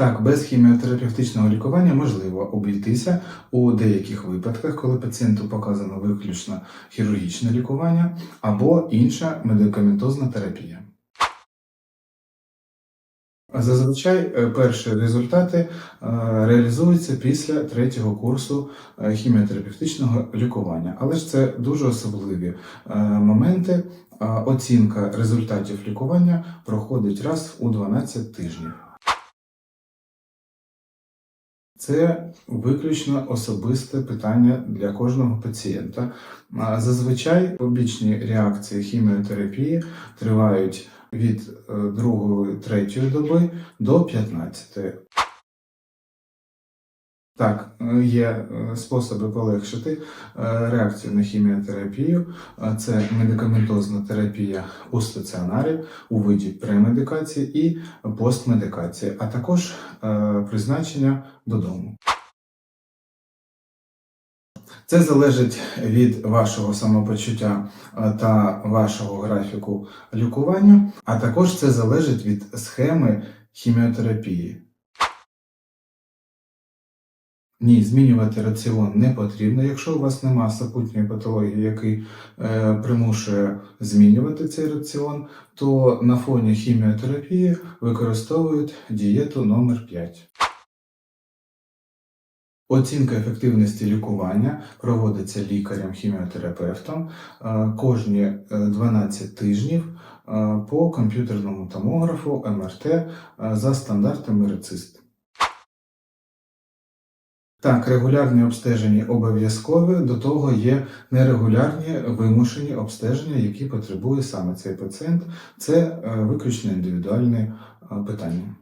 Так, без хіміотерапевтичного лікування можливо обійтися у деяких випадках, коли пацієнту показано виключно хірургічне лікування або інша медикаментозна терапія. Зазвичай е, перші результати е, реалізуються після третього курсу е, хіміотерапевтичного лікування, але ж це дуже особливі моменти. Оцінка результатів лікування проходить раз у 12 тижнів. Це виключно особисте питання для кожного пацієнта. Зазвичай побічні реакції хіміотерапії тривають від 2-3 доби до 15. Так, є е, способи полегшити е, реакцію на хіміотерапію. Е, Це медикаментозна терапія у стаціонарі у виді премедикації і постмедикації, а також призначення додому. Це залежить від вашого самопочуття та вашого графіку лікування, а також це залежить від схеми хіміотерапії. Ні, змінювати раціон не потрібно, якщо у вас нема супутньої патології, який е, примушує змінювати цей раціон, то на фоні хіміотерапії використовують дієту номер 5. Оцінка ефективності лікування проводиться лікарем-хіміотерапевтом е, кожні е, 12 тижнів е, по комп'ютерному томографу МРТ е, за стандартами РЕЦИСТ. Так, регулярні обстеження обов'язкові, до того є нерегулярні вимушені обстеження, які потребує саме цей пацієнт. Це е, виключно індивідуальне е, питання.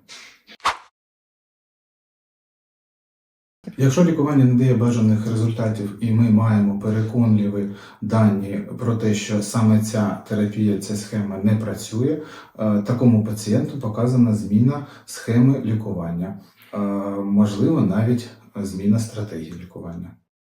Якщо лікування не дає бажаних результатів, і ми маємо переконливі дані про те, що саме ця терапія, ця схема не працює, е, такому пацієнту показана зміна схеми лікування, можливо, навіть зміна стратегії лікування.